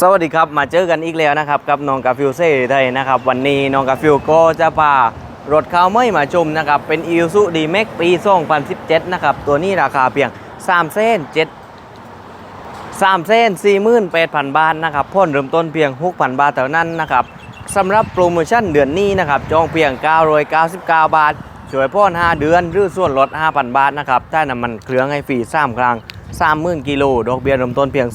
สวัสดีครับ มาเจอกันอีกแล้วนะครับกับน้องกาฟิวเซ่ไทยนะครับ วันนี้น้องกาฟิวก็จะพารถข้าวไม่มาชมนะครับ เป็น i ิ s u d m a x ปี2017 นะครับ ตัวนี้ราคาเพียง3เส้น7 3เส้น48,000 บาทนะครับพ่นเริ่มต้นเพียง 6,000 บาทเท่านั้นนะครับสำหรับโปรโมชั่นเดือนนี้นะครับจองเพียง 999 บาท ช่วยพ่น5เดือน หรือส่วนลด 5,000 บาทนะครับได้น้ำมันเครื่องให้ฟรี3ครั้ง30,000กิโลดอกเบี้ยเริ่มต้นเพียง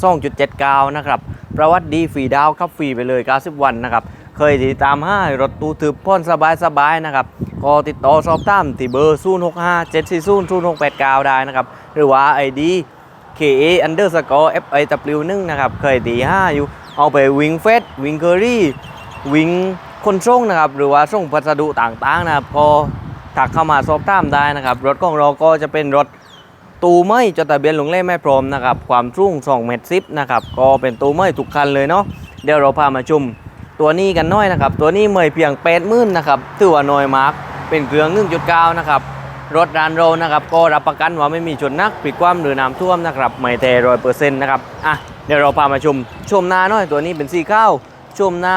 2.79นะครับประวัติดีฟรีดาวครับฟรีไปเลย 90 วันนะครับเคยติดตามห้ารถตู้ทึบพ่นสบายสบายนะครับก็ติดต่อสอบถามที่เบอร์ 065 740 0689 ได้นะครับหรือว่า ID KA underscore FIW 1นะครับเคยตี5อยู่ เอาไปวิงเฟสวิงเคอรี่วิงคนส่งนะครับหรือว่าส่งพัสดุต่างๆนะครับก็ ถักเข้ามาสอบถามได้นะครับ รถของเราก็จะเป็นรถตูไม่จดทะเบียนหลงเล่ไม่พรมนะครับ ความสูง2เมตรซินะครับ ก็เป็นตูไม่ทุกคันเลยเนาะ เดี๋ยวเราพามาชมตัวนี้กันน้อยนะครับ ตัวนี้เมยเพียง8ปดมื่นนะครับถือว่าน้อยมากเป็นเครื่อง1.9นะครับ รถรานเรนะครับ ก็รับประกันว่าไม่มีชนนักผิดความหรือน้ำท่วมนะครับ ไม่เทร้อยเปอร์เซ็นต์นะครับ อะ เดี๋ยวเราพามาชม ชมหน้าหน่อย ตัวนี้เป็นสีข้าว ชมหน้า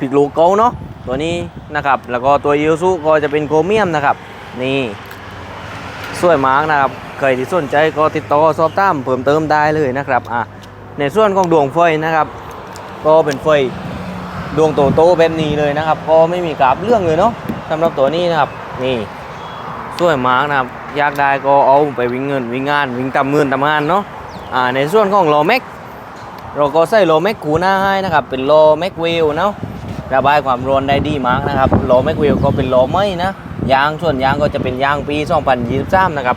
ผิดลูกเกาเนาะ ตัวนี้นะครับ แล้วก็ตัวยูซุก็จะเป็นโครเมียมนะครับ นี่สวยมากนะครับใครที่สนใจก็ติดต่อสอบถามเพิ่มเติมได้เลยนะครับอะในส่วนของดวงไฟนะครับ ก็เป็นไฟดวงโตๆแบบนี้เลยนะครับ ก็ไม่มีกราบเรื่องเลยเนาะสำหรับตัวนี้นะครับ นี่สวยมากนะครับอยากได้ก็เอาไปวิ่งเงินวิ่งงานวิ่งตำเงินตำงานเนาะอ่าในส่วนของโลแม็กเราก็ใส่โลแม็กคูหน้าให้นะครับ เป็นโลแม็กวิลเนาะ ระบายความร้อนได้ดีมากนะครับโลแม็กวิลก็เป็นโลไม่นะยางส่วนยางก็จะเป็นยางปี 2023 นะครับ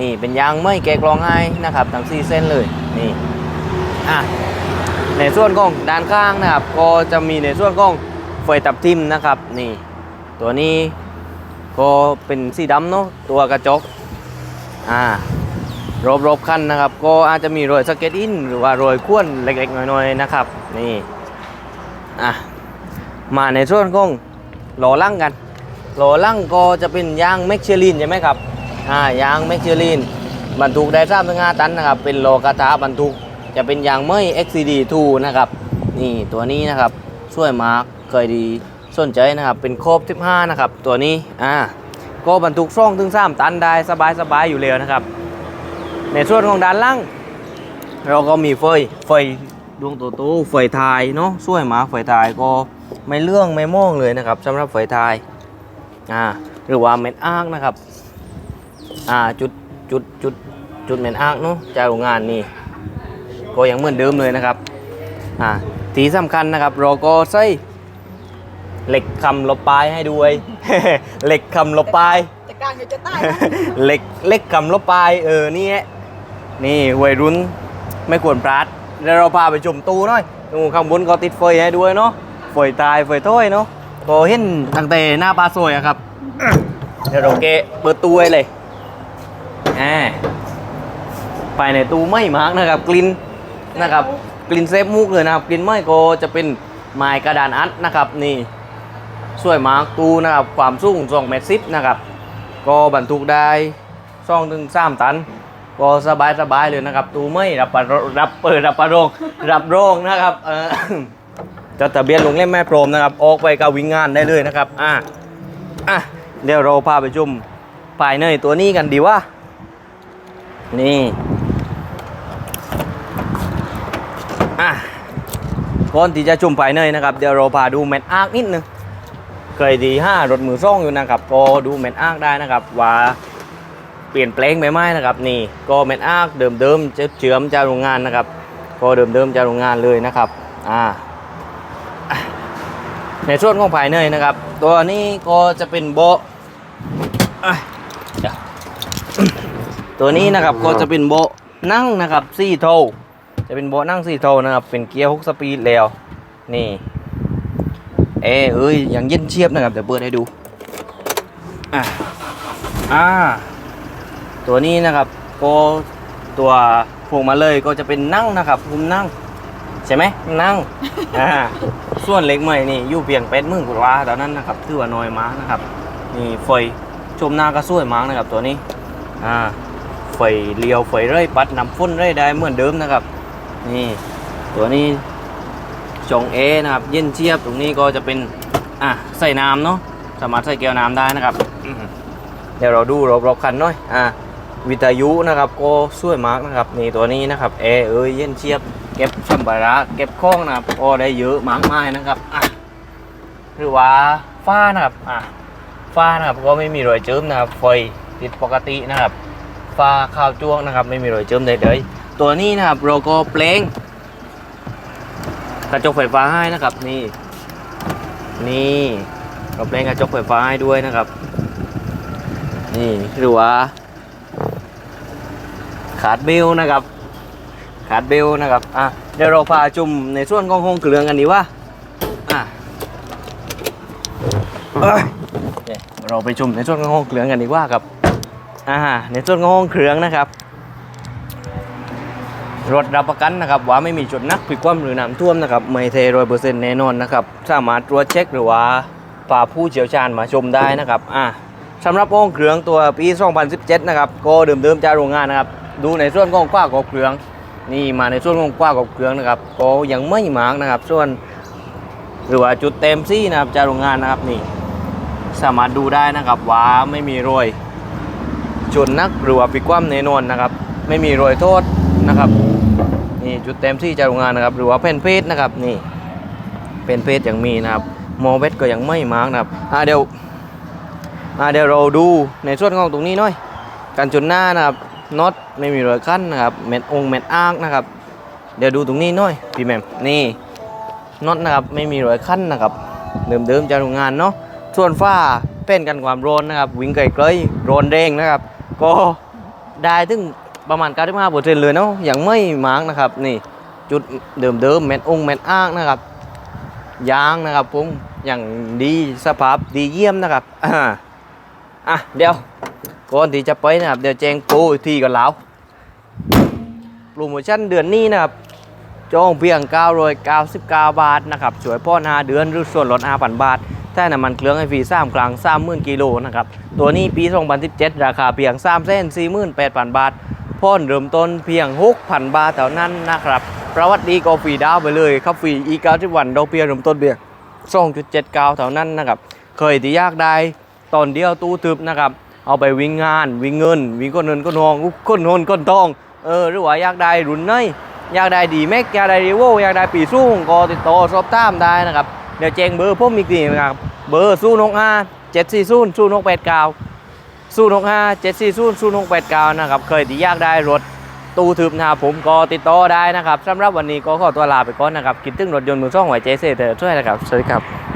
นี่เป็นยางไม่แกะกรองให้นะครับทั้ง4เส้นเลยนี่อะในส่วนของด้านข้างนะครับ ก็จะมีในส่วนของไฟตับทิมนะครับนี่ตัวนี้ก็เป็นสีดำเนาะตัวกระจกอ่ารอบๆคันนะครับ ก็อาจจะมีรอยสเก็ตอินหรือว่ารอยข้วนเล็กๆน้อยๆนะครับ นี่อะ มาในส่วนของหล้อล่งกันหล่อล่งก็จะเป็นยางแมคเชอรีนใช่ไหมครับอ่ายางแมคเชอรีนบรรทุกได้3ามถึงห้าตันนะครับ เป็นโลกระทะบรรทุกจะเป็นยางไม่ XCD2 นะครับ นี่ตัวนี้นะครับช่วยมาร์กเคยดีสนใจนะครับ เป็นโคบ15นะครับ ตัวนี้อ่าก็บรรทุกซ่องถึง3ตันได้สบายสบายอยู่แล้วนะครับ ในส่วนของด้านล่าง เราก็มีไฟไฟย ดวงโตๆไฟทายเนาะช่วยมาร์กไฟทายก็ไม่เรื่องไม่ม่องเลยนะครับสำหรับไฟทายอ่าหรือว่าเม็ดอาร์กนะครับอ่าจุดจุดจุดจุดเม็ดอาร์กเนาะจากโรงงานนี่ก็ยังเหมือนเดิมเลยนะครับอ่าที่สำคัญนะครับเราก็ใส่เหล็กคำลบปลายให้ด้วยเหล็กคำลบปลายจะกลางอยู่จะใต้นะเหล็กเหล็กคำลบปลายเออนี่ฮะนี่วัยรุ่นไม่ควรพลาด แล้วเราพาไปชมตู้หน่อยดูข้างบนก็ติดไฟให้ด้วยเนาะไฟตายไฟถ้อยเนาะก็เห็นตั้งแต่หน้าปลาสวยอะครับ เดี๋ยวเราเกะเปิดตู้ไว้เลยอ่าไปในตู้ไม่มากนะครับ กลิ่นนะครับ กลิ่นเซฟมุกเลยนะครับ กลิ่นไม่ก็จะเป็นไม้กระดานอัดนะครับนี่สวยมากตู้นะครับความสูง2เมตรสิบนะครับ ก็บรรทุกได้สองถึงสามตัน ก็สบายสบายเลยนะครับ ตู้ไม่รับประรับเปิดรับประโรงรับโรงนะครับเออจดทะเบียนลงเล่มแม่พรมนะครับ ออกไปกับวิ่งงานได้เลยนะครับ อะอะเดี๋ยวเราพาไปชมภายในตัวนี้กันดีว่า นี่ อะก่อนที่จะชมภายในนะครับ เดี๋ยวเราพาดูแมทอาร์คนิดนึงเคยดีห้ารถมือซ่องอยู่นะครับก็ดูแมทอาร์คได้นะครับว่า เปลี่ยนแปลงไปไหมนะครับนี่ก็แมทอาร์คเดิมๆจะเชื่อมจากโรงงานนะครับก็เดิมๆจากโรงงานเลยนะครับอ่าในส่วนของภายในนะครับ ตัวนี้ก็จะเป็นโบตัวนี้นะครับก็จะเป็นโบนั่งนะครับซี่โทจะเป็นโบนั่งซี่โทนะครับ เป็นเกียร์หกสปีดแล้วนี่เอยเอ้ยยังเย็นเชียบนะครับเดี๋ยวเปิดให้ดูอะอ่า ตัวนี้นะครับก็ตัวพวงมาเลยก็จะเป็นนั่งนะครับภูมินั่ง ใช่ไหมนั่งอ่าส่วนเล็กใหม่นี่อยู่เพียงเป็ดมื่นกว่าตอนนั้นนะครับถือว่าน้อยมากนะครับนี่ไฟชมหน้าก็สวยมากนะครับตัวนี้อ่าไฟเลี้ยวไฟเร่ยปัดน้ำฝนเร่ยได้เหมือนเดิมนะครับ นี่ตัวนี้จงเอนะครับ เย็นเชียบตรงนี้ก็จะเป็นอะใส่น้ำเนาะสามารถใส่แก้วน้ำได้นะครับเดี๋ยวเราดูรอบๆคันหน่อยอะ วิทยุนะครับก็ช่วยมากนะครับนี่ตัวนี้นะครับแอร์เอ้ยเย็นเชียบเก็บสัมภาระเก็บของนะครับก็ได้เยอะมากมายนะครับอะหรือว่าฝ้านะครับอะฝ้านะครับก็ไม่มีรอยเจิมนะครับไฟติดปกตินะครับฝ้าข้าวจ้วงนะครับ ไม่มีรอยเจิมใดๆตัวนี้นะครับเราก็เปลงกระจกไฟฟ้าให้นะครับนี่นี่เราแปลงกระจกไฟฟ้าให้ด้วยนะครับ นี่หรือว่า ขาดเบลนะครับขาดเบลนะครับอะเดี๋ยวเราพาจุ่มในส่วนของห้องเครื่องกันดีว่าอะเนี่ยเราไปจุ่มในส่วนของห้องเครื่องกันดีกว่าครับอ่าในส่วนของห้องเครื่องนะครับรถรับประกันนะครับว่าไม่มีจุดนักผิดความหรือน้ำท่วมนะครับไม่เทร้อยเปอร์เซ็นต์แน่นอนนะครับสามารถตรวจเช็คหรือว่าพาผู้เชี่ยวชาญมาชมได้นะครับอะสำหรับห้องเครื่องตัวปี 2017 นะครับก็เดิมๆจากโรงงานนะครับดูในส่วนของกว้างของเครื่องนี่มาในส่วนของกว้างของเครื่องนะครับก็ยังไม่มากนะครับ ส่วน หรือว่าจุดเต็มซี่นะครับจากโรงงานนะครับนี่ สามารถดูได้นะครับว่าไม่มีรอยชนนักหรือว่าผิดความแน่นอนนะครับ ไม่มีรอยโทษนะครับ นี่จุดเต็มที่จากโรงงานนะครับ หรือว่าแผ่นเพชรนะครับนี่เป็นเพชรยังมีนะครับมอเวทก็ยังไม่มาร์กนะครับอ่าเดี๋ยวอ่าเดี๋ยวเราดูในส่วนของตรงนี้หน่อยกันชนหน้านะครับ น็อตไม่มีรอยขั้นนะครับเม็ดองเม็ดอ้างนะครับ เดี๋ยวดูตรงนี้หน่อยพี่แมมนี่น็อตนะครับไม่มีรอยขั้นนะครับเดิมๆจากโรงงานเนาะส่วนฝ้าเป็นกันความร้อนนะครับ วิ่งไกลๆร้อนแรงนะครับ ก็ได้ถึงประมาณ95เปอร์เซ็นต์เลยเนาะอยังไม่มาร์กนะครับนี่จุดเดิมเดิมๆแมทองค์แมทอ้างนะครับยางนะครับผมอย่างดีสภาพดีเยี่ยมนะครับอ่าอะเดี๋ยว ก่อนที่จะไปนะครับเดี๋ยวแจ้งโปรอีกทีกันแล้วโปรโมชั่นเดือนนี้นะครับจองเพียง 999 บาทนะครับช่วยพ่อนาเดือนหรือส่วนลด5,000 บาทถ้าน้ำมันเครื่องไอฟรี3ครั้ง30,000กิโลนะครับ ตัวนี้ปี 2017 ราคาเพียง3 4 8 0 0 0บาทพ่นเริ่มต้นเพียง6,000บาทเท่านั้นนะครับประวัติดีก็ฟรีดาวไปเลยครับฟรีอีก90วันดอกเบี้ยเริ่มต้นเบี้ย2.79เท่านั้นนะครับ เคยที่ยากได้ตอนเดียวตู้ทึบนะครับ เอาไปวิ่งงาน วิ่งเงิน วิ่งก้นเงินก้นทองก้นเงินก้นทองเออหรือว่าอยากได้รุ่นไหนอยากได้ดีแม็กอยากได้รีโวอยากได้ปีสู้ก็ติดต่อสอบถามได้นะครับเดี๋ยวแจ้งเบอร์ผมอีกทีนะครับเบอร์สู้นกอาเจ็ดสี่ศูนย์สู้นกแปดเก้าศูนหกห้าเจ็ดสี่ศูนย์ศูนหกแปดเก้านะครับเคยที่อยากได้รถตู้ทึบนะครับผมก็ติดต่อได้นะครับสำหรับวันนี้ก็ขอตัวลาไปก่อนนะครับคิดถึงรถยนต์มือสองไหวเจเซเตอร์ช่วยนะครับสวัสดีครับ